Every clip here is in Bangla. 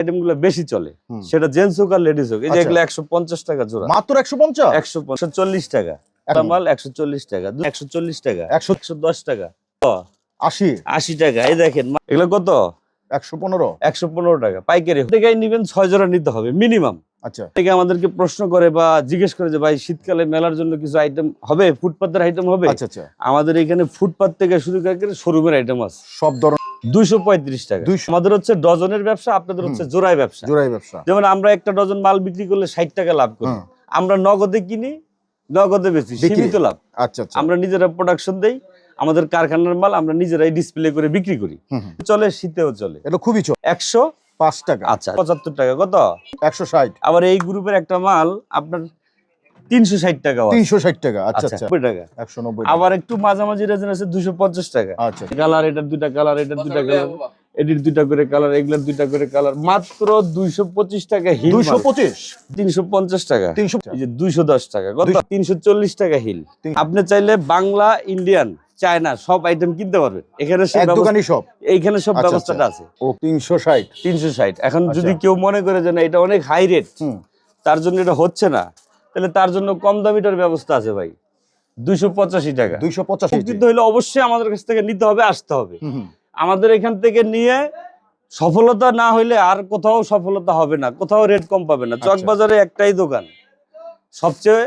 আইটেমগুলো বেশি চলে। সেটা জেন্টস হোক আর লেডিস হোক এই যে আচ্ছা। এগুলো একশো পঞ্চাশ টাকা জোড়া। মাত্র একশো পঞ্চাশ? একশো চল্লিশ টাকা। একটা মাল একশো চল্লিশ টাকা একশো চল্লিশ টাকা একশো একশো দশ টাকা। আশি? আশি টাকা এই দেখেন এগুলো কত? একশো পনেরো। একশো পনেরো টাকা পাইকারি। নিবেন ছয় জোড়া নিতে হবে মিনিমাম আচ্ছা। থেকে আমাদেরকে প্রশ্ন করে বা জিজ্ঞেস করে যে ভাই শীতকালে মেলার জন্য কিছু আইটেম হবে? ফুটপাতের আইটেম হবে? আচ্ছা আচ্ছা। আমাদের এখানে ফুটপাত থেকে শুরু করে শোরুমের আইটেম আছে। সব ধরনের দুইশো পঁয়ত্রিশ টাকা। আমাদের হচ্ছে ডজনের ব্যবসা আপনাদের হচ্ছে জোড়ায় ব্যবসা। ব্যবসা। যেমন আমরা একটা ডজন মাল বিক্রি করলে ষাট টাকা লাভ করি। আমরা নগদে কিনি নগদে বেশি। সীমিত লাভ। আচ্ছা আচ্ছা। আমরা নিজেরা প্রোডাকশন দেই আমাদের কারখানার মাল আমরা নিজেরাই ডিসপ্লে করে বিক্রি করি। চলে শীতেও চলে। এটা খুবই একশো পাঁচ টাকা। আচ্ছা পঁচাত্তর টাকা কত? একশো ষাট। আবার এই গ্রুপের একটা মাল আপনার তিনশো ষাট টাকা তিনশো ষাট টাকা আচ্ছা আচ্ছা আচ্ছা। নব্বই টাকা। একশো নব্বই আবার একটু মাঝামাঝি রেজন আছে দুশো পঞ্চাশ টাকা। আচ্ছা। কালার এটার দুইটা কালার এটার দুইটা কালার। এটির দুইটা করে কালার এগুলোর দুইটা করে কালার। মাত্র দুইশো পঁচিশ টাকা হিল দুইশো পঁচিশ? তিনশো পঞ্চাশ টাকা। তিনশো এই যে দুইশো দশ টাকা কত? তিনশো চল্লিশ টাকা হিল। আপনি চাইলে বাংলা ইন্ডিয়ান চায়না সব আইটেম কিনতে পারবেন এখানে দোকানই সব। এইখানে সব আচ্ছা, ব্যবস্থাটা আছে। ও তিনশো ষাট। তিনশো ষাট। এখন আচ্ছা। যদি কেউ মনে করে যে না এটা অনেক হাই রেট তার জন্য এটা হচ্ছে না তাহলে তার জন্য কম দামিটার ব্যবস্থা আছে ভাই। দুইশো পঁচাশি টাকা। দুইশো পঁচাশি কিন্তু হলে অবশ্যই আমাদের কাছ থেকে নিতে হবে আসতে হবে। আমাদের এখান থেকে নিয়ে সফলতা না হইলে আর কোথাও সফলতা হবে না কোথাও রেট কম পাবে না। আচ্ছা। চকবাজারে একটাই দোকান। সবচেয়ে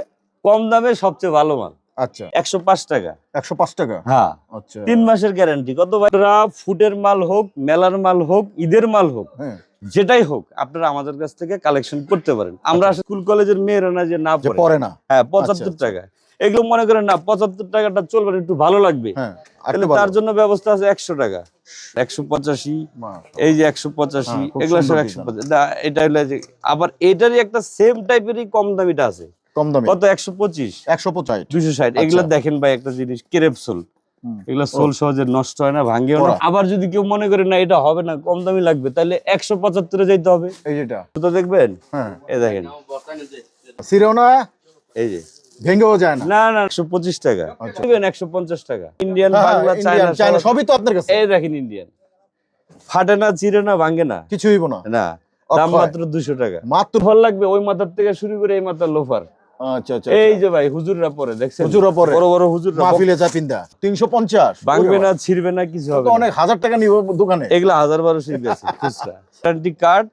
কম দামে সবচেয়ে ভালো মাল। আচ্ছা। একশো পাঁচ টাকা। একশো পাঁচ টাকা? হ্যাঁ। আচ্ছা। তিন মাসের গ্যারান্টি কত ভাইরা ফুটের মাল হোক মেলার মাল হোক ঈদের মাল হোক হ্যাঁ। যেটাই হোক আপনারা আমাদের কাছ থেকে কালেকশন করতে পারেন। আমরা স্কুল কলেজের মেয়েরা না যে না পড়ে। না। হ্যাঁ পঁচাত্তর আচ্ছা। টাকা। এগুলো মনে করেন না পঁচাত্তর টাকাটা চলবে একটু ভালো লাগবে। হ্যাঁ তাহলে তার জন্য ব্যবস্থা আছে একশো টাকা। একশো পঁচাশি এই যে একশো পঁচাশি এগুলো সব একশো পঁচাশি এটা হলো যে আবার এটারই একটা সেম টাইপেরই কম দামিটা আছে। কম দামে। কত? একশো পঁচিশ? একশো পঁচাশ। দুইশো ষাট। আচ্ছা। এগুলো দেখেন ভাই একটা জিনিস কেরেপ সোল। হুম। এগুলো সোল সহজে নষ্ট হয় না ভাঙ্গেও না। আবার যদি কেউ মনে করে না এটা হবে না কম দামি লাগবে তাহলে একশো পঁচাত্তরে যাইতে হবে। এই যেটা। তো দেখবেন? হ্যাঁ। এই দেখেন। সিরেও না এই যে। ভেঙেও যায় না। না না একশো পঁচিশ টাকা। আচ্ছা। দেখবেন একশো পঞ্চাশ টাকা। ইন্ডিয়ান হ্যাঁ, বাংলা হ্যাঁ, চায়না চায়না সবই তো আপনার কাছে। এই দেখেন ইন্ডিয়ান। ফাটে না চিরে না ভাঙ্গে না। কিছু হইব না। না। দাম মাত্র দুশো টাকা। মাত্র ভালো লাগবে ওই মাথার থেকে শুরু করে এই মাথার লোফার। আচ্ছা আচ্ছা এই যে ভাই হুজুররা পরে দেখছেন? হুজুররা পরে। বড় বড় হুজুররা মাহফিলে যা পিন্দা তিনশো পঞ্চাশ। ভাঙবে না ছিড়বে না কিছু হবে অনেক হাজার টাকা নিব দোকানে। এগুলা হাজার বারোশো গেছে খুচরা। গ্যারান্টি কার্ড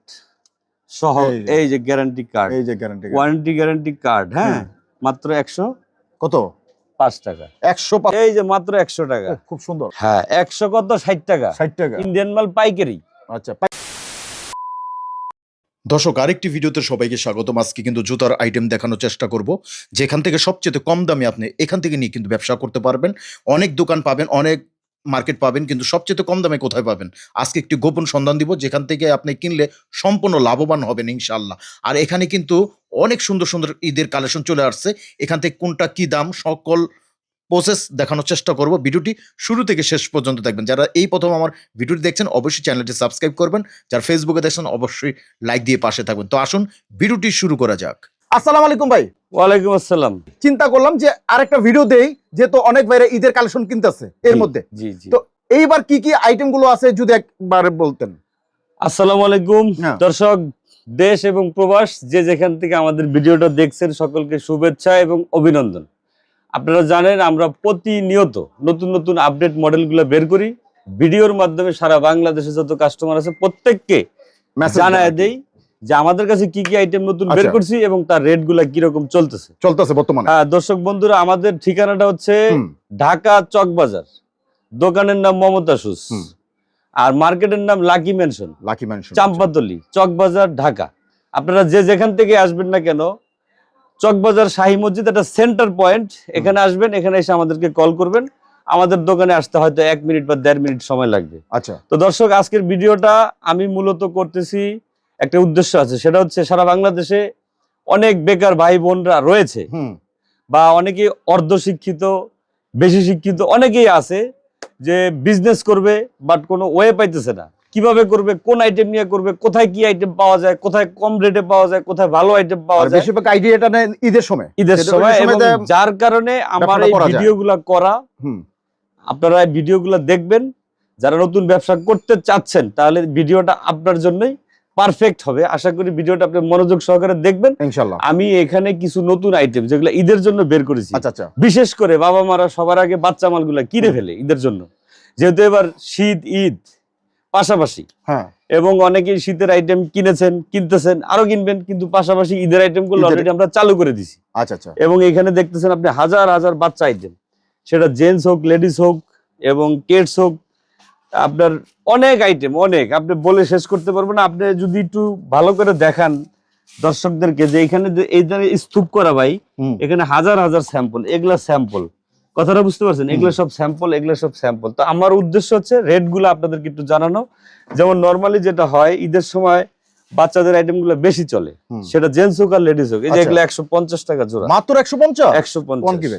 সহ এই যে। গ্যারান্টি কার্ড এই যে গ্যারান্টি ওয়ারেন্টি গ্যারান্টি কার্ড হ্যাঁ? মাত্র একশো কত? পাঁচ টাকা। একশো পাঁচ। এই যে মাত্র একশো টাকা। খুব সুন্দর। হ্যাঁ একশো কত? ষাট টাকা। ষাট টাকা। ইন্ডিয়ান মাল পাইকারি। আচ্ছা দর্শক, আরেকটি ভিডিওতে সবাইকে স্বাগতম। আজকে কিন্তু জুতার আইটেম দেখানোর চেষ্টা করব, যেখান থেকে সবচেয়ে কম দামে আপনি এখান থেকে নিয়ে কিন্তু ব্যবসা করতে পারবেন। অনেক দোকান পাবেন, অনেক মার্কেট পাবেন, কিন্তু সবচেয়ে কম দামে কোথায় পাবেন? আজকে একটি গোপন সন্ধান দিব, যেখান থেকে আপনি কিনলে সম্পূর্ণ লাভবান হবেন ইনশাল্লাহ আর এখানে কিন্তু অনেক সুন্দর সুন্দর ঈদের কালেকশন চলে আসছে। এখান থেকে কোনটা কি দাম, সকল প্রসেস দেখানোর চেষ্টা করব। ভিডিওটি শুরু থেকে শেষ পর্যন্ত দেখবেন। যারা এই প্রথম আমার ভিডিওটি দেখছেন অবশ্যই চ্যানেলটি সাবস্ক্রাইব করবেন। যারা ফেসবুকে দেখছেন অবশ্যই লাইক দিয়ে পাশে থাকবেন। তো আসুন ভিডিওটি শুরু করা যাক। আসসালামু আলাইকুম ভাই। ওয়ালাইকুম আসসালাম। চিন্তা করলাম যে আরেকটা ভিডিও দেই যেহেতু অনেক বাইরে ঈদের কালেকশন কিনতেছে এর মধ্যে। জি জি। তো এইবার কি কি আইটেমগুলো আছে যদি একবার বলতেন? আসসালামু আলাইকুম। হ্যাঁ। দর্শক দেশ এবং প্রবাস যে যেখান থেকে আমাদের ভিডিওটা দেখছেন সকলকে শুভেচ্ছা এবং অভিনন্দন। আপনারা জানেন আমরা প্রতিনিয়ত নতুন নতুন আপডেট মডেলগুলো বের করি। ভিডিওর মাধ্যমে সারা বাংলাদেশে যত কাস্টমার আছে প্রত্যেককে জানায় দেই যে আমাদের কাছে কি কি আইটেম নতুন বের আচ্ছা। করছি এবং তার রেটগুলা কীরকম চলতেছে। চলতেছে বর্তমানে। হ্যাঁ দর্শক বন্ধুরা আমাদের ঠিকানাটা হচ্ছে ঢাকা চকবাজার। দোকানের নাম মমতা সুস আর মার্কেটের নাম Lucky Mansion Lucky Mansion Champatali Chawkbazar Dhaka. আপনারা যে যেখান থেকে আসবেন না কেন চকবাজার শাহী মসজিদ একটা সেন্টার পয়েন্ট এখানে আসবেন এখানে এসে আমাদেরকে কল করবেন। আমাদের দোকানে আসতে হয়তো এক মিনিট বা দেড় মিনিট সময় লাগবে। আচ্ছা। তো দর্শক আজকের ভিডিওটা আমি মূলত করতেছি একটা উদ্দেশ্য আছে সেটা হচ্ছে সারা বাংলাদেশে অনেক বেকার ভাই বোনরা রয়েছে। বা অনেকে অর্ধ শিক্ষিত বেশি শিক্ষিত অনেকেই আছে যে বিজনেস করবে বাট কোনো ওয়ে পাইতেছে না। কীভাবে করবে কোন আইটেম নিয়ে করবে কোথায় কি আইটেম পাওয়া যায় কোথায় কম রেটে পাওয়া যায় কোথায় ভালো আইটেম পাওয়া যায় বেশিরভাগ আইডিয়াটা নেয় ঈদের সময়। ঈদের সময় এবং যার কারণে আমার এই। ভিডিওগুলো করা আপনারা এই ভিডিওগুলো দেখবেন যারা নতুন ব্যবসা করতে চাচ্ছেন তাহলে ভিডিওটা আপনার জন্যই পারফেক্ট হবে। আশা করি ভিডিওটা আপনি মনোযোগ সহকারে দেখবেন। ইনশাল্লাহ আমি এখানে কিছু নতুন আইটেম যেগুলো ঈদের জন্য বের করেছি আচ্ছা আচ্ছা। বিশেষ করে বাবা মারা সবার আগে বাচ্চা মালগুলা কিনে ফেলে ঈদের জন্য। যেহেতু এবার শীত ঈদ পাশাপাশি। হ্যাঁ। এবং অনেকেই শীতের আইটেম কিনেছেন কিনতেছেন আরও কিনবেন কিন্তু পাশাপাশি ঈদের আইটেমগুলো অলরেডি আমরা চালু করে দিছি। আচ্ছা আচ্ছা। এবং এখানে দেখতেছেন আপনি হাজার হাজার বাচ্চা আইটেম সেটা জেন্টস হোক লেডিস হোক এবং কিডস হোক আপনার অনেক আইটেম অনেক। আপনি বলে শেষ করতে পারবেন না। আপনি যদি একটু ভালো করে দেখান দর্শকদেরকে যে এখানে এই ধরনের স্তূপ করা ভাই। এখানে হাজার হাজার স্যাম্পল এগুলা স্যাম্পল কথাটা বুঝতে পারছেন? এগুলো সব স্যাম্পল এগুলো সব স্যাম্পল তো আমার উদ্দেশ্য হচ্ছে রেটগুলো আপনাদেরকে একটু জানানো। যেমন নর্মালি যেটা হয় ঈদের সময় বাচ্চাদের আইটেমগুলো বেশি চলে। সেটা জেন্টস হোক আর লেডিস হোক। এই যে আচ্ছা। এগুলো একশো পঞ্চাশ টাকা জোড়া। মাত্র একশো পঞ্চাশ? একশো পঞ্চাশ।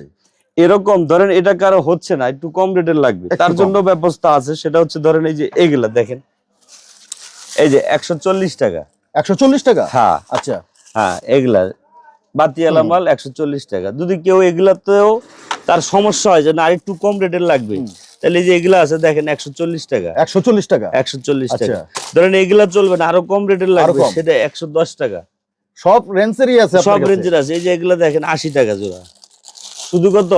এরকম ধরেন এটা কারও হচ্ছে না একটু কম রেটের লাগবে। তার জন্য ব্যবস্থা আছে সেটা হচ্ছে ধরেন এই যে এগুলা দেখেন। এই যে একশো চল্লিশ টাকা। একশো চল্লিশ টাকা? হ্যাঁ। আচ্ছা। হ্যাঁ এগুলা। বাতিয়ালা মাল একশো চল্লিশ টাকা। যদি কেউ এগুলাতেও তার সমস্যা হয় যে না আরেকটু কম রেটের লাগবে। তাহলে এই যে এগুলা আছে দেখেন একশো চল্লিশ টাকা। একশো চল্লিশ টাকা? একশো চল্লিশ আচ্ছা। টাকা ধরেন এগুলা চলবে না আরও কম রেটের লাগবে সেটা একশো দশ টাকা। সব রেঞ্জেরই আছে সব রেঞ্জের আছে। এই যে এগুলা দেখেন আশি টাকা জোড়া। শুধু কত?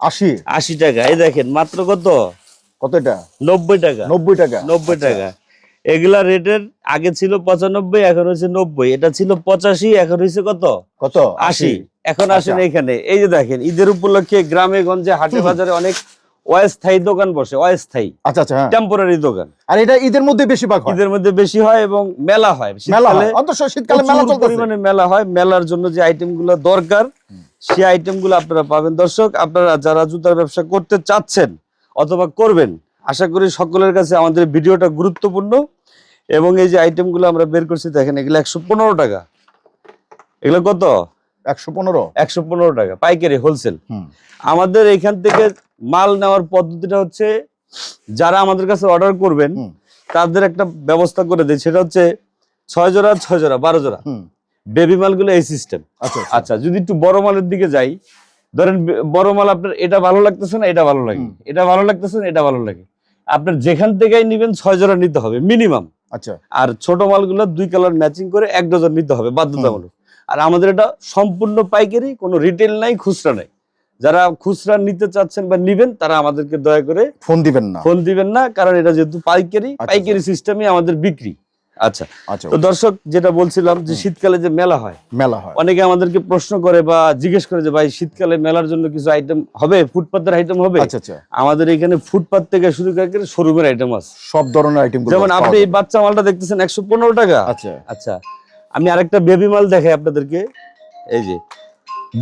আশি। আশি টাকা। এই দেখেন মাত্র কত? কত এটা? নব্বই টাকা। নব্বই টাকা। নব্বই আচ্ছা। টাকা। এগুলা রেটের আগে ছিল পঁচানব্বই এখন হচ্ছে নব্বই। এটা ছিল পঁচাশি এখন হয়েছে কত? কত? আশি। এখন আসেন আচ্ছা। এখানে এই যে দেখেন ঈদের উপলক্ষে গ্রামে গঞ্জে হাটে বাজারে অনেক অস্থায়ী দোকান বসে অস্থায়ী। আচ্ছা আচ্ছা হ্যাঁ। টেম্পোরারি দোকান। আর এটা ঈদের মধ্যে বেশিরভাগ হয়? ঈদের মধ্যে বেশি হয় এবং মেলা হয়। শীতকালে শীতকালে মেলা চলতেছে। পরিমাণে মেলা হয়। মেলার জন্য যে আইটেমগুলো দরকার সেই আইটেমগুলো আপনারা পাবেন। দর্শক আপনারা যারা জুতার ব্যবসা করতে চাচ্ছেন অথবা করবেন আশা করি সকলের কাছে আমাদের ভিডিওটা গুরুত্বপূর্ণ। এবং এই যে আইটেমগুলো আমরা বের করছি দেখেন এগুলো একশো পনেরো টাকা। এগুলো কত? একশো পনেরো? একশো পনেরো টাকা পাইকারি হোলসেল। আমাদের এখান থেকে মাল নেওয়ার পদ্ধতিটা হচ্ছে যারা আমাদের কাছে অর্ডার করবেন তাদের একটা ব্যবস্থা করে দেয় সেটা হচ্ছে ছয় জোড়া ছয় জোড়া বারো জোড়া। বেবি মালগুলো এই সিস্টেম আচ্ছা আচ্ছা। আচ্ছা যদি একটু বড় মালের দিকে যাই ধরেন বড় মাল আপনার এটা ভালো লাগতেছে না এটা ভালো লাগে। এটা ভালো লাগতেছে না এটা ভালো লাগে। আপনার যেখান থেকেই নিবেন ছয় জোড়া নিতে হবে মিনিমাম আচ্ছা। আর ছোট মালগুলো দুই কালার ম্যাচিং করে এক ডজন নিতে হবে বাধ্যতামূলক। আর আমাদের এটা সম্পূর্ণ পাইকারি কোনো রিটেল নাই খুচরা নাই। যারা খুচরা নিতে চাচ্ছেন বা নিবেন তারা আমাদেরকে দয়া করে ফোন দিবেন না। ফোন দিবেন না কারণ এটা যেহেতু পাইকারি আচ্ছা, পাইকারি সিস্টেমই আমাদের বিক্রি। আচ্ছা আচ্ছা তো দর্শক যেটা বলছিলাম যে শীতকালে যে মেলা হয় মেলা হয়। অনেকে আমাদেরকে প্রশ্ন করে বা জিজ্ঞেস করে যে ভাই শীতকালে মেলার জন্য কিছু আইটেম হবে? ফুটপাতের আইটেম হবে? আচ্ছা আচ্ছা। আমাদের এখানে ফুটপাত থেকে শুরু করে শোরুমের আইটেম আছে। সব ধরনের আইটেম যেমন আপনি এই বাচ্চা মালটা দেখতেছেন একশো পনেরো টাকা। আচ্ছা। আচ্ছা আমি আরেকটা বেবি মাল দেখাই আপনাদেরকে। এই যে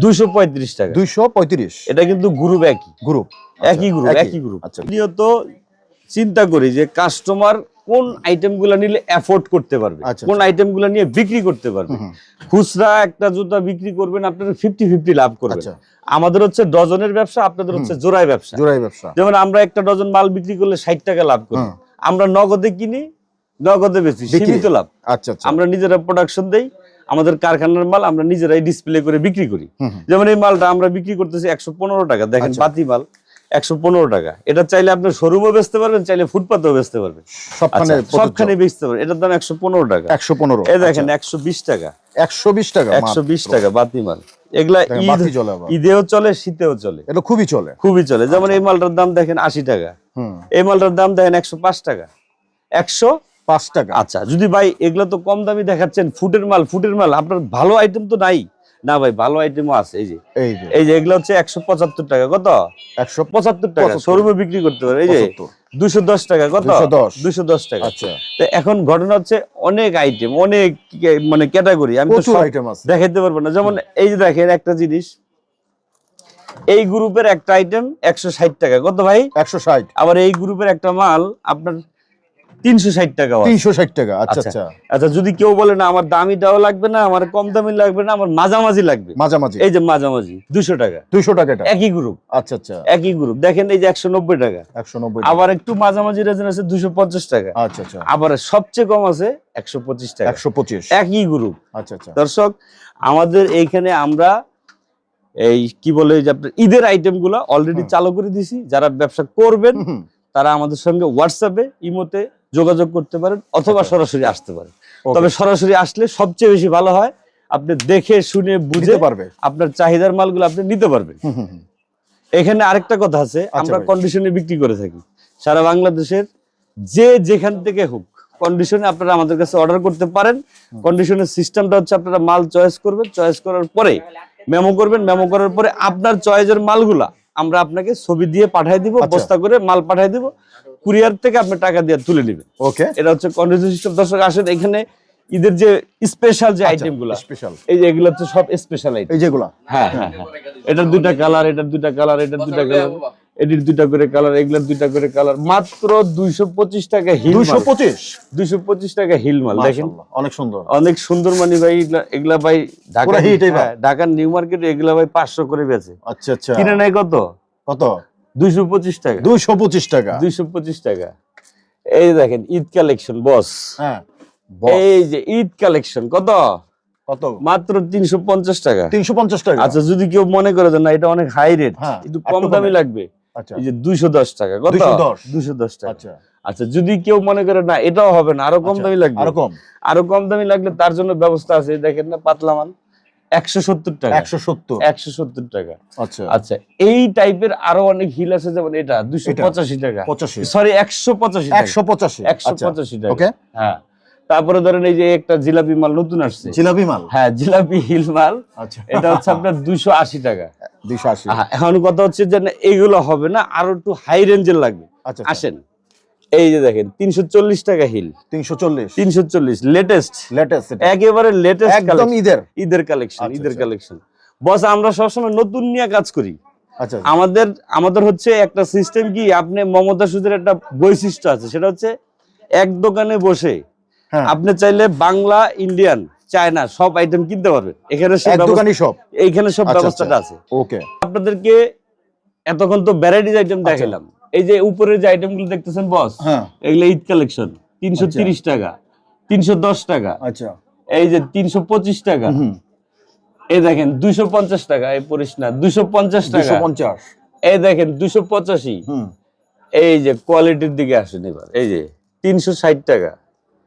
দুইশো পঁয়ত্রিশ টাকা। দুইশো পঁয়ত্রিশ। এটা কিন্তু গ্রুপ একই। গ্রুপ একই গ্রুপ একই গ্রুপ আচ্ছা। চিন্তা করি যে কাস্টমার কোন আইটেমগুলা নিলে অ্যাফোর্ড করতে পারবে আচ্ছা, কোন আইটেমগুলা নিয়ে বিক্রি করতে পারবে। খুচরা একটা জুতা বিক্রি করবেন আপনারা ফিফটি ফিফটি লাভ করবেন। আচ্ছা। আমাদের হচ্ছে ডজনের ব্যবসা আপনাদের হচ্ছে জোড়ায় ব্যবসা। জোড়াই ব্যবসা। যেমন আমরা একটা ডজন মাল বিক্রি করলে ষাট টাকা লাভ করি। আমরা নগদে কিনি নগদে বেশি সীমিত লাভ। আচ্ছা আচ্ছা। আমরা নিজেরা প্রোডাকশন দেই আমাদের কারখানার মাল আমরা নিজেরাই ডিসপ্লে করে বিক্রি করি। যেমন এই মালটা আমরা বিক্রি করতেছি একশো পনেরো টাকা দেখেন আচ্ছা। পাতি মাল একশো পনেরো টাকা। এটা চাইলে আপনি শোরুমও বেচতে পারবেন চাইলে ফুটপাতেও বেচতে পারবেন। সবখানে আচ্ছা, সবখানে বেচতে পারবেন। এটার দাম একশো পনেরো টাকা। একশো পনেরো এই দেখেন একশো বিশ টাকা। একশো বিশ টাকা একশো বিশ টাকা বাতি মাল। এগুলা ঈদেও চলে শীতেও চলে। এটা খুবই চলে। খুবই চলে। যেমন এই মালটার দাম দেখেন আশি টাকা। এই মালটার দাম দেখেন একশো পাঁচ টাকা। একশো পাঁচ টাকা। আচ্ছা যদি ভাই এগুলো তো কম দামি দেখাচ্ছেন ফুটের মাল ফুটের মাল আপনার ভালো আইটেম তো নাই। না ভাই ভালো আইটেমও আছে এই যে। এই যে। এগুলো হচ্ছে একশো পঁচাত্তর টাকা কত? একশো পঁচাত্তর টাকা 75 শোরুমে বিক্রি করতে পারে এই যে। দুশো দশ টাকা কত? 210 দুশো। দশ টাকা। আচ্ছা। তো এখন ঘটনা হচ্ছে অনেক আইটেম অনেক মানে ক্যাটাগরি আমি তো প্রচুর সব আইটেম আছে। দেখাইতে পারব না। যেমন এই যে দেখেন একটা জিনিস। এই গ্রুপের একটা আইটেম একশো ষাট টাকা কত ভাই? একশো ষাট। আবার এই গ্রুপের একটা মাল আপনার তিনশো ষাট টাকা। তিনশো ষাট টাকা আচ্ছা আচ্ছা। আচ্ছা। আচ্ছা যদি কেউ বলে না আমার দামিটাও লাগবে না আমার কম দামি লাগবে না আমার মাঝামাঝি লাগবে। মাঝামাঝি। এই যে মাঝামাঝি দুশো টাকা। দুইশো টাকাটা একই গ্রুপ আচ্ছা আচ্ছা। একই গ্রুপ দেখেন এই যে একশো নব্বই টাকা। একশো নব্বই আবার একটু মাঝামাঝি রেজেন আছে দুশো পঞ্চাশ টাকা। আচ্ছা আচ্ছা। আবার সবচেয়ে কম আছে একশো পঁচিশ টাকা। একশো পঁচিশ। একই গ্রুপ আচ্ছা আচ্ছা। দর্শক আমাদের এইখানে আমরা এই কি বলে যে আপনার ঈদের আইটেমগুলো অলরেডি চালু করে দিছি যারা ব্যবসা করবেন। তারা আমাদের সঙ্গে হোয়াটসঅ্যাপে ইমোতে যোগাযোগ করতে পারেন অথবা আচ্ছা। সরাসরি আসতে পারেন। তবে সরাসরি আসলে সবচেয়ে বেশি ভালো হয় আপনি দেখে শুনে বুঝে পারবে। আপনার চাহিদার মালগুলো আপনি নিতে পারবেন। এখানে আরেকটা কথা আছে আমরা কন্ডিশনে বিক্রি করে থাকি। সারা বাংলাদেশের যে যেখান থেকে হোক কন্ডিশনে আপনারা আমাদের কাছে অর্ডার করতে পারেন। কন্ডিশনের সিস্টেমটা হচ্ছে আপনারা মাল চয়েস করবেন। চয়েস করার পরে মেমো করবেন। মেমো করার পরে আপনার চয়েসের মালগুলা আমরা আপনাকে ছবি দিয়ে পাঠিয়ে দিব আচ্ছা। বস্তা করে মাল পাঠিয়ে দিব। কুরিয়ার থেকে আপনি টাকা দিয়ে তুলে নেবেন। ওকে এটা হচ্ছে কন্ডিশন সিস্টেম দর্শক আসেন এখানে ঈদের যে স্পেশাল যে আইটেমগুলা স্পেশাল এই যে এগুলো হচ্ছে সব স্পেশাল আইটেম এই যেগুলা? হ্যাঁ হ্যাঁ হ্যাঁ। এটার দুইটা কালার এটার দুইটা কালার এটার দুইটা কালার এটির দুইটা করে কালার এগুলার দুইটা করে কালার মাত্র দুইশো পঁচিশ টাকা হিল দুইশো পঁচিশ? দুইশো পঁচিশ টাকা হিল মাল দেখেন। অনেক সুন্দর। অনেক সুন্দর মানি ভাই এগুলা- ভাই ঢাকা এইবার। ঢাকার নিউ মার্কেটে এগুলা ভাই পাঁচশো করে বেচে। আচ্ছা আচ্ছা। কিনে নেয় কত? কত? দুইশো পঁচিশ টাকা। দুইশো পঁচিশ টাকা। দুইশো পঁচিশ টাকা। এই দেখেন ঈদ কালেকশন বস। হ্যাঁ এই যে ঈদ কালেকশন কত? কত? মাত্র তিনশো পঞ্চাশ টাকা। তিনশো পঞ্চাশ টাকা। আচ্ছা যদি কেউ মনে করে যে না এটা অনেক হাই রেট হ্যাঁ, একটু কম দামি লাগবে। আচ্ছা। এই যে দুইশো দশ টাকা কত? 210 দুইশো দশ টাকা। আচ্ছা। আচ্ছা যদি কেউ মনে করে না এটাও হবে না আরও কম আচ্ছা, দামি লাগবে। আরও কম। আরও কম দামি লাগলে তার জন্য ব্যবস্থা আছে দেখেন না পাতলা মাল। একশো সত্তর টাকা। একশো সত্তর। একশো সত্তর টাকা। আচ্ছা। আচ্ছা এই টাইপের আরও অনেক হিল আছে যেমন এটা দুইশো পঁচাশি টাকা। পঁচাশি। সরি একশো পঁচাশি টাকা। একশো পঁচাশি। একশো আচ্ছা পঁচাশি টাকা। ওকে হ্যাঁ। তারপরে ধরেন এই যে একটা জিলাপি মাল নতুন আসছে। জিলাপি মাল? হ্যাঁ জিলাপি হিল মাল। আচ্ছা। এটা হচ্ছে আপনার দুইশো আশি টাকা। দুইশো আশি। এখন কথা হচ্ছে যে এগুলো হবে না আরও একটু হাই রেঞ্জের লাগবে। আচ্ছা। আসেন। এই যে দেখেন তিনশো চল্লিশ টাকা হিল। তিনশো চল্লিশ। তিনশো চল্লিশ লেটেস্ট লেটেস্ট একেবারে লেটেস্ট একদম ঈদের। ঈদের কালেকশন আচ্ছা, ঈদের আচ্ছা। কালেকশন বস আমরা সবসময় নতুন নিয়ে কাজ করি। আচ্ছা আমাদের আমাদের হচ্ছে একটা সিস্টেম কি আপনি মমতা সুদের একটা বৈশিষ্ট্য আছে সেটা হচ্ছে এক দোকানে বসে হ্যাঁ। আপনি চাইলে বাংলা ইন্ডিয়ান চায়না সব আইটেম কিনতে পারবেন। এখানে সব দোকানই সব? এইখানে সব আচ্ছা, ব্যবস্থাটা আচ্ছা। আছে। ওকে আপনাদেরকে এতক্ষণ তো ভ্যারাইটিস আইটেম দেখালাম এই যে উপরে যে আইটেমগুলো দেখতেছেন বস হ্যাঁ। এগুলো ঈদ কালেকশন তিনশো তিরিশ টাকা তিনশো দশ টাকা। আচ্ছা। এই যে তিনশো পঁচিশ টাকা। এই দেখেন দুইশো পঞ্চাশ টাকা এই পড়িস না দুইশো পঞ্চাশ টাকা। পঞ্চাশ। এই দেখেন দুইশো পঁচাশি। হুম। এই যে কোয়ালিটির দিকে আসেন এবার। এই যে তিনশো ষাট টাকা।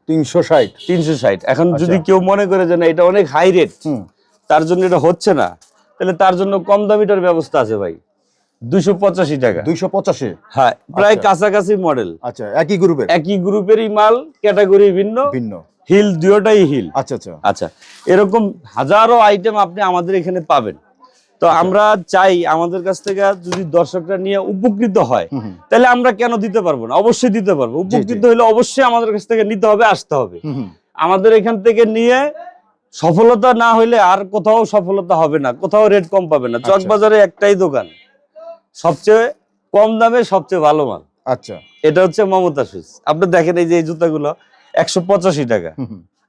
তিনশো ষাট। তিনশো ষাট। এখন আচ্ছা। যদি কেউ মনে করে যে না এটা অনেক হাই রেট হুম। তার জন্য এটা হচ্ছে না তাহলে তার জন্য কম দামিটার ব্যবস্থা আছে ভাই। দুইশো পঁচাশি টাকা। দুইশো পঁচাশি? হ্যাঁ প্রায় আচ্ছা। কাছাকাছি মডেল আচ্ছা একই গ্রুপের একই গ্রুপেরই মাল ক্যাটাগরি ভিন্ন। ভিন্ন। হিল দুটোটাই হিল আচ্ছা আচ্ছা। আচ্ছা এরকম হাজারো আইটেম আপনি আমাদের এখানে পাবেন। তো আচ্ছা। আমরা চাই আমাদের কাছ থেকে যদি দর্শকরা নিয়ে উপকৃত হয় তাহলে আমরা কেন দিতে পারব না? অবশ্যই দিতে পারব। উপকৃত হলে অবশ্যই আমাদের কাছ থেকে নিতে হবে আসতে হবে। আমাদের এখান থেকে নিয়ে সফলতা না হইলে আর কোথাও সফলতা হবে না কোথাও রেট কম পাবে না। আচ্ছা। চকবাজারে একটাই দোকান। সবচেয়ে কম দামে সবচেয়ে ভালো মাল। আচ্ছা। এটা হচ্ছে মমতা শুজ আপনি দেখেন এই যে এই জুতাগুলো একশো পঁচাশি টাকা।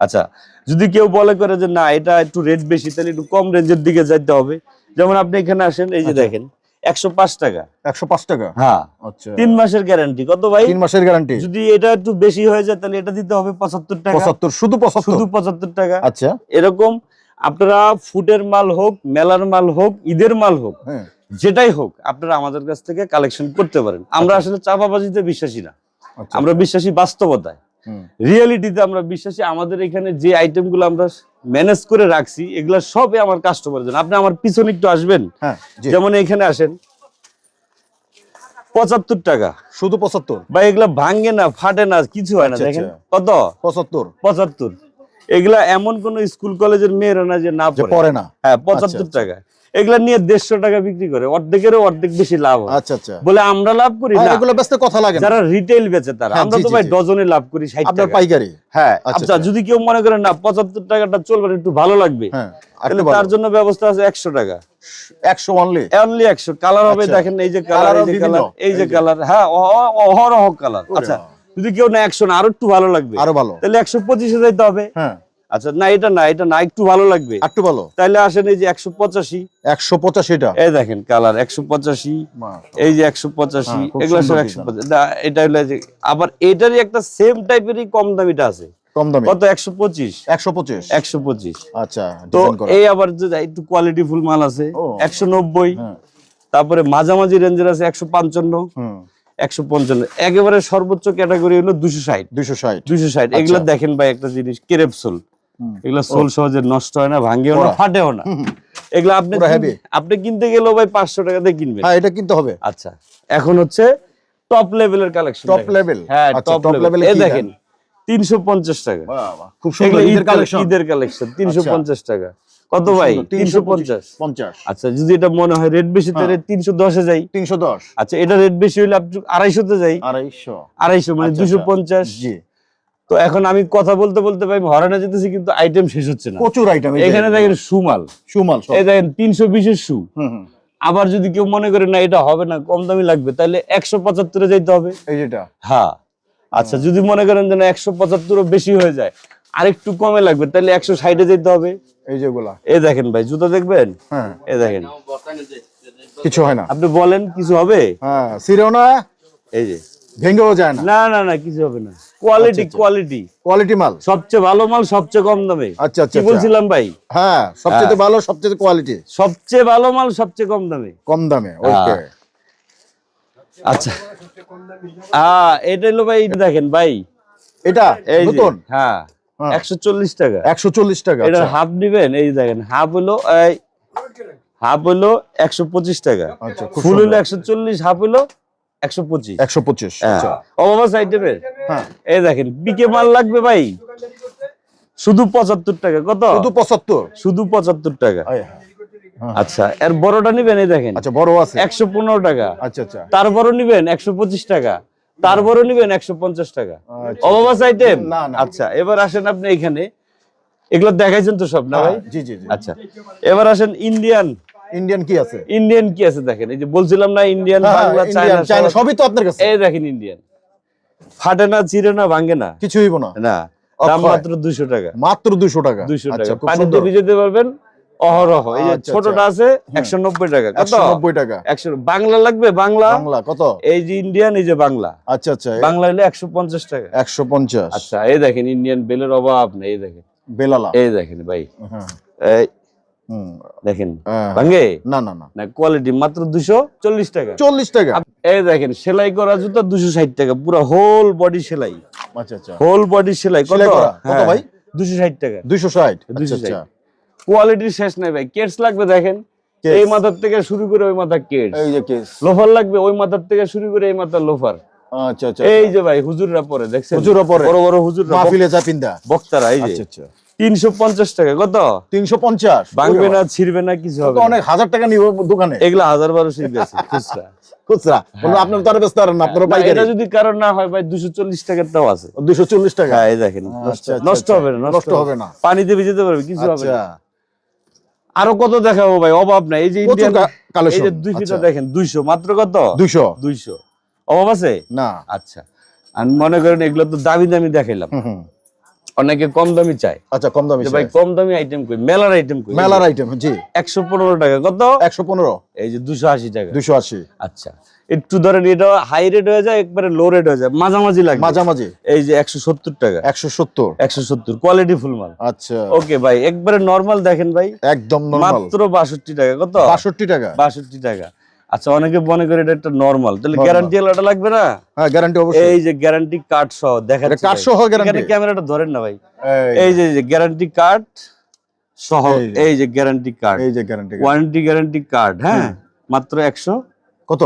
আচ্ছা যদি কেউ বলে করে যে না এটা একটু রেট বেশি তাহলে একটু কম রেঞ্জের দিকে যাইতে হবে। যেমন আপনি এখানে আসেন এই যে আচ্ছা। দেখেন একশো পাঁচ টাকা। একশো পাঁচ টাকা? হ্যাঁ। আচ্ছা। তিন মাসের গ্যারান্টি কত ভাই? তিন মাসের গ্যারান্টি যদি এটা একটু বেশি হয়ে যায় তাহলে এটা দিতে হবে পঁচাত্তর টাকা। পঁচাত্তর শুধু শুধু পঁচাত্তর টাকা। আচ্ছা। এরকম আপনারা ফুডের মাল হোক মেলার মাল হোক ঈদের মাল হোক হ্যাঁ। যেটাই হোক আপনারা আমাদের কাছ থেকে কালেকশন করতে পারেন। আমরা আসলে চাপাবাজিতে বিশ্বাসী না। আচ্ছা। আমরা বিশ্বাসী বাস্তবতায়। রিয়েলিটিতে আমরা বিশ্বাসী আমাদের এখানে যে আইটেমগুলো আমরা ম্যানেজ করে রাখছি এগুলা সবই আমার কাস্টমার জন্য। আপনি আমার পিছনে একটু আসবেন। হ্যাঁ যেমন এখানে আসেন। পঁচাত্তর টাকা। শুধু পঁচাত্তর? বা এগুলা ভাঙ্গে না ফাটে না কিছু হয় না আচ্ছা, দেখেন। আচ্ছা। কত? পঁচাত্তর। পঁচাত্তর। এগুলা এমন কোন স্কুল কলেজের মেয়েরা না যে না পড়ে। না। হ্যাঁ পঁচাত্তর আচ্ছা। টাকা এগুলা নিয়ে দেড়শো টাকা বিক্রি করে অর্ধেকেরও অর্ধেক বেশি লাভ হয়। আচ্ছা আচ্ছা। বলে আমরা লাভ করি আর না। এগুলো ব্যস্ত কথা লাগে যারা রিটেল বেচে তারা হ্যাঁ, আমরা তো ভাই ডজনে লাভ করি ষাট টাকা। পাইকারি? হ্যাঁ আচ্ছা, আচ্ছা আচ্ছা। যদি কেউ মনে করেন না পঁচাত্তর টাকাটা চলবে একটু ভালো লাগবে। হ্যাঁ তাহলে তার জন্য ব্যবস্থা আছে একশো টাকা। একশো অনলি অনলি একশো। কালার হবে। দেখেন এই যে কালার এই যে কালার এই যে কালার হ্যাঁ অহরহ কালার আচ্ছা যদি কেউ না একশো না আরও একটু ভালো লাগবে। আরও ভালো। তাহলে একশো পঁচিশে যাইতে হবে। হ্যাঁ। আচ্ছা না এটা না এটা না একটু ভালো লাগবে। একটু ভালো। তাহলে আসেন এই যে একশো পঁচাশি। একশো পঁচাশিটা এই দেখেন কালার একশো পঁচাশি। এই যে একশো পঁচাশি হ্যাঁ, এগুলো সব একশো পঁচাশি। এটা হলো যে আবার এটারই একটা সেম টাইপেরই কম দামিটা আছে। কম দামি। কত? আচ্ছা তো এই আবার যে একটু কোয়ালিটি ফুল মাল আছে ও। একশো নব্বই। হ্যাঁ। তারপরে মাঝামাঝি রেঞ্জের আছে একশো পঞ্চান্ন। হুম। একশো পঞ্চান্ন। একেবারে সর্বোচ্চ ক্যাটাগরি হলো দুশো ষাট। দুইশো ষাট। দুইশো ষাট। আচ্ছা। এগুলো দেখেন ভাই একটা জিনিস কেরেপ সোল। হুম। এগুলো সোল সহজে নষ্ট হয় না ভাঙ্গেও না। ফাটেও না। এগুলো আপনি। আপনি কিনতে গেলেও ভাই পাঁচশো টাকা দিয়ে কিনবেন। হ্যাঁ এটা কিনতে হবে। আচ্ছা এখন হচ্ছে টপ লেভেলের কালেকশন টপ লেভেল হ্যাঁ আচ্ছা টপ টপ লেভেল এই দেখেন তিনশো পঞ্চাশ টাকা। খুব সুন্দর ঈদের কালেকশন ঈদের কালেকশন তিনশো পঞ্চাশ টাকা। কত ভাই? তিনশো পঞ্চাশ। পঞ্চাশ। আচ্ছা যদি এটা মনে হয় রেট বেশি তাহলে হ্যাঁ। তিনশো দশে যাই। তিনশো দশ। আচ্ছা এটা রেট বেশি হলে আপনি আড়াইশোতে যাই। আড়াইশো। আড়াইশো মানে আচ্ছা, দুশো আচ্ছা। পঞ্চাশ। জি। তো এখন আমি কথা বলতে বলতে ভাই হরানা যেতেছি কিন্তু আইটেম শেষ হচ্ছে না। প্রচুর আইটেম এখানে দেখেন সুমাল। সুমাল এই দেখেন তিনশো বিশের শু। হুম। আবার যদি কেউ মনে করে না এটা হবে না কম দামি লাগবে তাহলে একশো পঁচাত্তরে যাইতে হবে। এই যেটা। হ্যাঁ। আচ্ছা যদি মনে করেন যে না একশো পঁচাত্তরও বেশি হয়ে যায় আরেকটু কমে লাগবে তাহলে একশো ষাটে যেতে হবে। এই যেগুলা এ দেখেন ভাই জুতো দেখবেন? হ্যাঁ। এ দেখেন। কিছু হয় না। আপনি বলেন কিছু হবে? হ্যাঁ সিরেও না এই যে। ভেঙেও যায় না। না না না কিছু হবে না। কোয়ালিটি আচ্ছা। কোয়ালিটি কোয়ালিটি মাল? সবচেয়ে ভালো মাল সবচেয়ে কম দামে। আচ্ছা আচ্ছা কি বলছিলাম ভাই? হ্যাঁ সবচেয়ে ভালো সবচেয়ে কোয়ালিটি সবচেয়ে ভালো মাল সবচেয়ে কম দামে। কম দামে ওকে আচ্ছা। আহ এটা হলো ভাই এটা দেখেন ভাই। এটা এই নতুন? হ্যাঁ হ্যাঁ। একশো চল্লিশ টাকা। একশো চল্লিশ টাকা এটার আচ্ছা। হাফ নিবেন এই দেখেন হাফ হলো এই হাফ হলো একশো পঁচিশ টাকা। আচ্ছা ফুল হলো সুন্দর। একশো চল্লিশ হাফ হলো একশো পঁচিশ। একশো পঁচিশ। হ্যাঁ। আচ্ছা। হ্যাঁ। এই দেখেন বিকে মাল লাগবে ভাই। শুধু পঁচাত্তর টাকা কত? শুধু পঁচাত্তর। শুধু পঁচাত্তর টাকা। হ্যাঁ। আচ্ছা এর বড়টা নিবেন এই দেখেন। আচ্ছা বড় আছে। একশো পনেরো টাকা। আচ্ছা আচ্ছা। তার বড় নিবেন একশো পঁচিশ টাকা। তার বড় নিবেন একশো পঞ্চাশ টাকা। আচ্ছা। অবাবাস আইটেম না, না। আচ্ছা এবার আসেন আপনি এখানে। এগুলো দেখাইছেন তো সব না ভাই? জি জি আচ্ছা এবার আসেন ইন্ডিয়ান ইন্ডিয়ান কি আছে? ইন্ডিয়ান কি আছে দেখেন? এই যে বলছিলাম না ইন্ডিয়ান হ্যাঁ, বাংলা চায়না চায়না সবই তো আপনার কাছে। এই দেখেন ইন্ডিয়ান ফাটে না চিরে না ভাঙে না। কিছু হইব না। না দাম মাত্র দুইশো টাকা। মাত্র দুশো টাকা। দুইশো আচ্ছা টাকা খুব পানিতে ভিজাতে পারবেন অহরহ। এই যে আচ্ছা, ছোটটা আছে একশো নব্বই টাকা। কত? একশো নব্বই টাকা। একশো বাংলা লাগবে বাংলা। বাংলা কত? এই যে ইন্ডিয়ান এই যে বাংলা। আচ্ছা আচ্ছা। বাংলা হলে একশো পঞ্চাশ টাকা। একশো পঞ্চাশ। আচ্ছা এই দেখেন ইন্ডিয়ান বেলের অভাব নেই এই দেখেন। বেলালা এই দেখেন ভাই। হ্যাঁ। দেখেন। ভাঙ্গে? না না না। কোয়ালিটি মাত্র দুশো চল্লিশ টাকা। চল্লিশ টাকা। এই দেখেন সেলাই করা জুতো দুশো ষাট টাকা পুরো হোল বডি সেলাই। আচ্ছা আচ্ছা। হোল বডি সেলাই কত? কত হ্যাঁ, ভাই? দুশো ষাট টাকা। দুইশো ষাট। আচ্ছা আচ্ছা। কোয়ালিটির শেষ নাই ভাই। কেটস লাগবে দেখেন। এই মাথার থেকে শুরু করে ওই মাথা কেটস এই যে কেস লোফার লাগবে ওই মাথার থেকে শুরু করে এই মাথার লোফার আচ্ছা আচ্ছা এই যে ভাই হুজুররা পরে দেখছেন? হুজুররা পরে। বড় বড় হুজুররা মাহফিলে যা পিন্দা বক্তারা এই আচ্ছা যে আচ্ছা। তিনশো পঞ্চাশ টাকা কত? তিনশো পঞ্চাশ। ভাঙবে না ছিড়বে না কিছু হবে অনেক হাজার টাকা নিব দোকানে। এগুলা হাজার বারোশো গেছে খুচরা। খুচরা। আপনার তো ব্যস্ত না আপনারও পাইকারি। এটা যদি কারণ না হয় ভাই আছে। টাকা। হ্যাঁ এই দেখেন আচ্ছা, নষ্ট- আচ্ছা, আচ্ছা। হবে না নষ্ট হবে না। পানিতে ভিজেতে পারবে কিছু হবে না। আরও কত দেখাবো ভাই? অভাব নাই। এই যে ইন্ডিয়ান। এই দুই ফিটা। দেখেন দুইশো মাত্র কত? দুইশো। দুইশো। অভাব আছে? না। আচ্ছা। আর মনে করেন এগুলো তো দামি দামি দেখাইলাম। অনেকে কম দামি চায়। আচ্ছা কম দামি ভাই কম দামি আইটেম কই? মেলার আইটেম কই? মেলার আইটেম জি। একশো পনেরো টাকা। কত? একশো পনেরো। এই যে দুশো আশি টাকা। দুশো আশি। আচ্ছা। একটু ধরেন এটা হাই রেট হয়ে যায় একবারে লো রেট হয়ে যায়। মাঝামাঝি লাগে মাঝামাঝি। এই যে একশো সত্তর টাকা। একশো সত্তর। একশো সত্তর। কোয়ালিটি ফুল মাল। আচ্ছা। ওকে ভাই একবারে নরমাল দেখেন ভাই। একদম নর্মাল মাত্র বাষট্টি টাকা। কত? বাষট্টি টাকা। বাষট্টি টাকা। আচ্ছা অনেকে মনে করে এটা একটা নর্মাল তাহলে গ্যারান্টি আলাদা লাগবে না? হ্যাঁ গ্যারান্টি অবশ্যই। এই যে গ্যারান্টি কার্ড সহ দেখা card ভাই। সহ? এখানে ক্যামেরাটা ধরেন না ভাই। এই। যে গ্যারান্টি কার্ড সহ এই যে। গ্যারান্টি কার্ড এই যে গ্যারান্টি ওয়ারেন্টি গ্যারান্টি কার্ড হ্যাঁ? মাত্র একশো কত?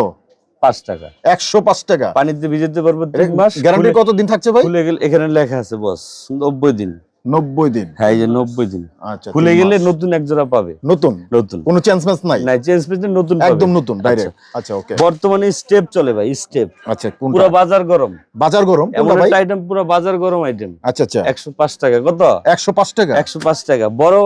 পাঁচ টাকা। একশো পাঁচ টাকা। পানিতে ভিজাতে পারব তিন মাস। গ্যারান্টি কত দিন থাকছে ভাই? খুলে গেলে এখানে লেখা আছে বস নব্বই দিন। নব্বই দিন। হ্যাঁ এই যে নব্বই দিন। আচ্ছা খুলে গেলে নতুন এক জোড়া পাবে। নতুন? নতুন। কোনো চেঞ্জ ম্যাচ নাই? না চেঞ্জ ম্যাচ নতুন একদম নতুন ডাইরেক্ট আচ্ছা ওকে বর্তমানে স্টেপ চলে ভাই স্টেপ আচ্ছা পুরো বাজার গরম। বাজার গরম কোনটা ভাই? আইটেম পুরো বাজার গরম আইটেম আচ্ছা আচ্ছা। একশো পাঁচ টাকা কত? একশো পাঁচ টাকা। একশো পাঁচ টাকা। বড়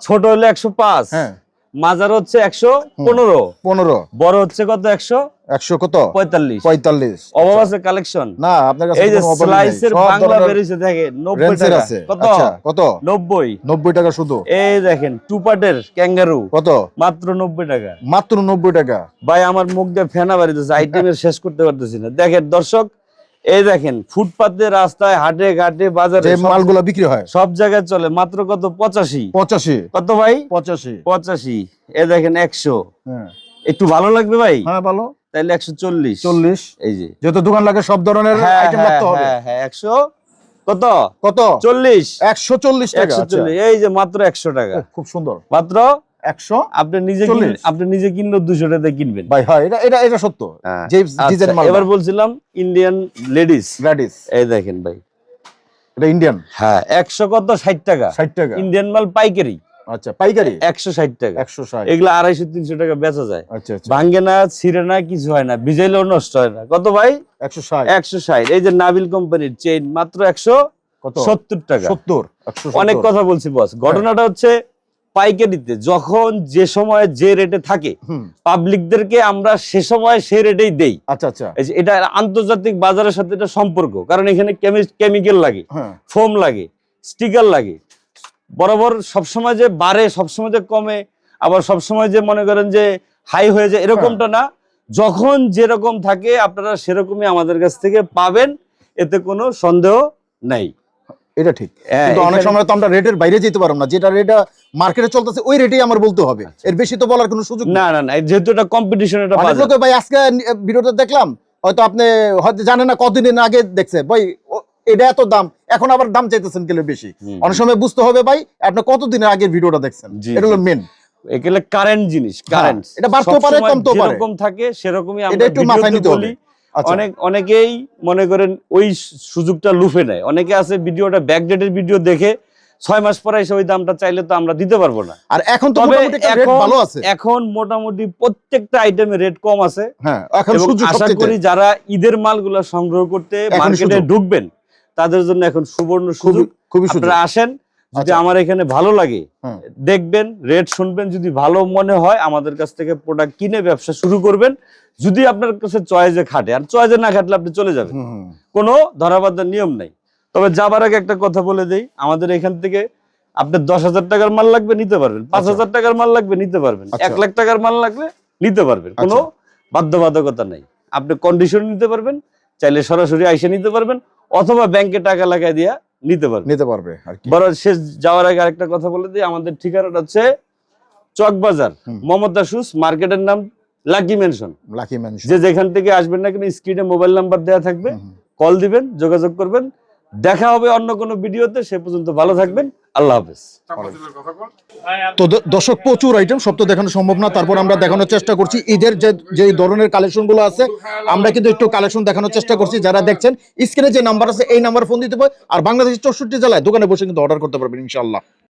ছোট হলে একশো পাঁচ। হ্যাঁ। মাজার হচ্ছে একশো পনেরো। পনেরো। বড় হচ্ছে কত? একশো? একশো কত? পঁয়তাল্লিশ। পঁয়তাল্লিশ। অভাব আছে কালেকশন না আপনার কাছে এই যে। স্লাইসের বাংলা বেরিয়েছে দেখে নব্বই টাকা। কত? আচ্ছা কত? নব্বই। নব্বই টাকা শুধু? এই দেখেন টু পার্টের ক্যাঙ্গারু কত? মাত্র নব্বই টাকা। মাত্র নব্বই টাকা। ভাই আমার মুখ দিয়ে ফেনা বাড়িতেছে আইটেমের শেষ করতে পারতেছি না। দেখেন দর্শক এই দেখেন ফুটপাতে রাস্তায় হাটে ঘাটে বাজারে মালগুলো বিক্রি হয়। সব জায়গায় চলে মাত্র কত? পঁচাশি। পঁচাশি। কত ভাই? পঁচাশি। পঁচাশি। এ দেখেন একশো। হ্যাঁ। একটু ভালো লাগবে ভাই? হ্যাঁ ভালো। তাহলে একশো চল্লিশ। চল্লিশ। এই যে। যেহেতু দোকান লাগে সব ধরনের হ্যাঁ হ্যাঁ একশো। কত? কত? চল্লিশ। একশো চল্লিশ একশো আচ্ছা। চল্লিশ এই যে মাত্র একশো টাকা। খুব সুন্দর। মাত্র একশো আপনি নিজে। আপনি নিজে কিনলেও দুশো টাকা কিনবেন। ভাই হয় এটা এটা এটা সত্য। হ্যাঁ। আচ্ছা, এবার বলছিলাম ইন্ডিয়ান লেডিস গ্রাডিস এই দেখেন ভাই। এটা ইন্ডিয়ান হ্যাঁ একশো কত? ষাট টাকা। ষাট টাকা। ইন্ডিয়ান মাল পাইকারি। আচ্ছা পাইকারি? একশো ষাট টাকা। একশো ষাট। এগুলো আড়াইশো তিনশো টাকা বেচা যায়। আচ্ছা আচ্ছা। ভাঙ্গে না ছিঁড়ে না কিছু হয় না। ভিজাইলেও নষ্ট হয় না। কত ভাই? একশো ষাট। একশো ষাট। এই যে নাবিল কোম্পানির চেইন মাত্র একশো সত্তর টাকা। সত্তর অনেক কথা বলছি বস ঘটনাটা হচ্ছে পাইকারিতে যখন যে সময় যে রেটে থাকে পাবলিকদেরকে আমরা সে সময় সে রেটেই দেই। আচ্ছা আচ্ছা। এটা আন্তর্জাতিক বাজারের সাথে এটা সম্পর্ক কারণ এখানে কেমিক্যাল লাগে হ্যাঁ। ফোম লাগে স্টিকার লাগে। বরাবর সবসময় যে বাড়ে সবসময় যে কমে আবার সবসময় যে মনে করেন যে হাই হয়ে যায় এরকমটা না। যখন যেরকম থাকে আপনারা সেরকমই আমাদের কাছ থেকে পাবেন এতে কোনো সন্দেহ নাই। এটা ঠিক। হ্যাঁ, কিন্তু অনেক সময় তো আমরা রেটের বাইরে যেতে পারব না। যেটা রেট মার্কেটে চলতেছে ওই রেটেই আমার বলতে হবে। এর বেশি তো বলার কোনো সুযোগ না না না যেহেতু এটা কম্পিটিশন এটা অনেক লোকে ভাই আজকে ভিডিওটা দেখলাম হয়তো আপনি হয়তো জানেন না কতদিন আগে দেখছে। ভাই এটা এত দাম এখন আবার দাম চাইতেছেন কেন বেশি? অনেক সময় বুঝতে হবে ভাই আপনি কতদিনের আগের ভিডিওটা দেখছেন? এটা হলো মেন এগুলো কারেন্ট জিনিস কারেন্ট এটা বাড়তেও পারে, কমতেও পারে। যেরকম থাকে সেরকমই আমরা একটু মাথায় নিতে হবে। বলি। আচ্ছা অনেক অনেকেই মনে করেন ওই সুযোগটা লুফে নেয়। অনেকে আছে ভিডিওটা ব্যাকডেটের ভিডিও দেখে ছয় মাস পরে এসে ওই দামটা চাইলে তো আমরা দিতে পারব না। আর এখন তবে এখন- ভালো আছে। এখন মোটামুটি প্রত্যেকটা আইটেমের রেট কম আছে। হ্যাঁ এখন সুযোগ আশা করি যারা ঈদের মালগুলো সংগ্রহ করতে মার্কেটে ঢুকবেন তাদের জন্য এখন সুবর্ণ সুযোগ। খুবই সুযোগ। আপনারা আসেন যদি আচ্ছা। আমার এখানে ভালো লাগে। দেখবেন রেট শুনবেন যদি ভালো মনে হয় আমাদের কাছ থেকে প্রোডাক্ট কিনে ব্যবসা শুরু করবেন যদি আপনার কাছে চয়েজে খাটে আর চয়েজে না খাটলে আপনি চলে যাবেন। কোনো ধরাবাধার নিয়ম নাই তবে যাবার আগে একটা কথা বলে দেই আমাদের এখান থেকে আপনার দশ হাজার টাকার মাল লাগবে নিতে পারবেন পাঁচ আচ্ছা। হাজার টাকার মাল লাগবে নিতে পারবেন আচ্ছা। এক লাখ টাকার মাল লাগবে নিতে পারবেন কোনো বাধ্যবাধকতা নাই আপনি কন্ডিশন নিতে পারবেন চাইলে সরাসরি আইসে নিতে পারবেন অথবা ব্যাংকে টাকা লাগাই দিয়া নিতে পারবে। নিতে পারবে আর কি। বড় শেষ যাওয়ার আগে আরেকটা কথা বলে দিই আমাদের ঠিকানাটা হচ্ছে চকবাজার হুম। মমতা শুস মার্কেটের নাম লাকি মেনশন লাকি মেনশন যে যেখান থেকে আসবেন না কেন স্ক্রিনে মোবাইল নাম্বার দেওয়া থাকবে। কল দিবেন যোগাযোগ করবেন। দেখা হবে অন্য কোনো ভিডিওতে, সে পর্যন্ত ভালো থাকবেন। আল্লাহ হাফেজ। তো দর্শক, প্রচুর আইটেম সব তো দেখানো সম্ভব না। তারপর আমরা দেখানোর চেষ্টা করছি। ঈদের যে যে ধরনের কালেকশনগুলো আছে, আমরা কিন্তু একটু কালেকশন দেখানোর চেষ্টা করছি। যারা দেখছেন স্ক্রিনে যে নাম্বার আছে, এই নাম্বার ফোন দিতে পারে আর বাংলাদেশের চৌষট্টি জেলায় দোকানে বসে কিন্তু অর্ডার করতে পারবেন ইনশাল্লাহ